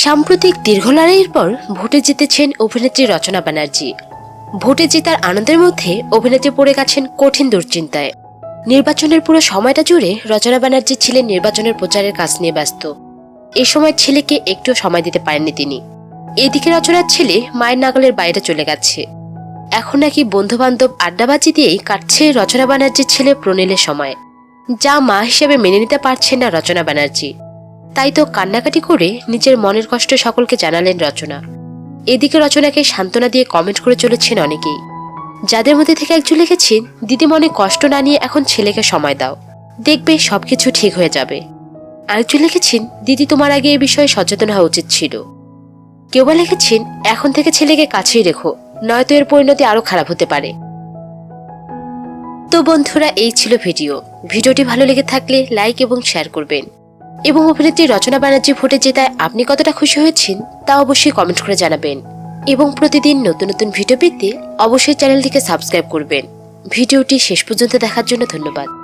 সাম্প্রতিক দীর্ঘ লড়াইয়ের পর ভোটে জিতেছেন অভিনেত্রী রচনা ব্যানার্জি। ভোটে জেতার আনন্দের মধ্যে অভিনেত্রী পড়ে গেছেন কঠিন দুশ্চিন্তায়। নির্বাচনের পুরো সময়টা জুড়ে রচনা ব্যানার্জি ছিলেন নির্বাচনের প্রচারের কাজ নিয়ে ব্যস্ত। এ সময় ছেলেকে একটুও সময় দিতে পারেননি তিনি। এদিকে রচনার ছেলে মায়ের নাগালের বাইরে চলে গেছে। এখন নাকি বন্ধু বান্ধব আড্ডাবাজি দিয়েই কাটছে রচনা ব্যানার্জির ছেলে প্রনীলের সময়। যা মা হিসেবে মেনে নিতে পারছেন না রচনা ব্যানার্জি। তাই তো কান্নাকাটি করে নিজের মনের কষ্ট সকলকে জানালেন রচনা। এদিকে রচনাকে সান্ত্বনা দিয়ে কমেন্ট করে চলেছেন অনেকেই। যাদের মধ্যে থেকে একজন লিখেছেন, দিদি মনে কষ্ট না নিয়ে এখন ছেলেকে সময় দাও। দেখবে সবকিছু ঠিক হয়ে যাবে। আরেকজন লিখেছেন, দিদি তোমার আগে এ বিষয়ে সচেতন হওয়া উচিত ছিল। কেউ বা লিখেছেন, এখন থেকে ছেলেকে কাছেই রেখো, নয়তো এর পরিণতি আরও খারাপ হতে পারে। তো বন্ধুরা, এই ছিল ভিডিও। ভিডিওটি ভালো লেগে থাকলে লাইক এবং শেয়ার করবেন। এবং অভিনেত্রী রচনা ব্যানার্জি ভোটে জেতায় আপনি কতটা খুশি হয়েছেন তা অবশ্যই কমেন্ট করে জানাবেন। এবং প্রতিদিন নতুন নতুন ভিডিও পেতে অবশ্যই চ্যানেলটিকে সাবস্ক্রাইব করবেন। ভিডিওটি শেষ পর্যন্ত দেখার জন্য ধন্যবাদ।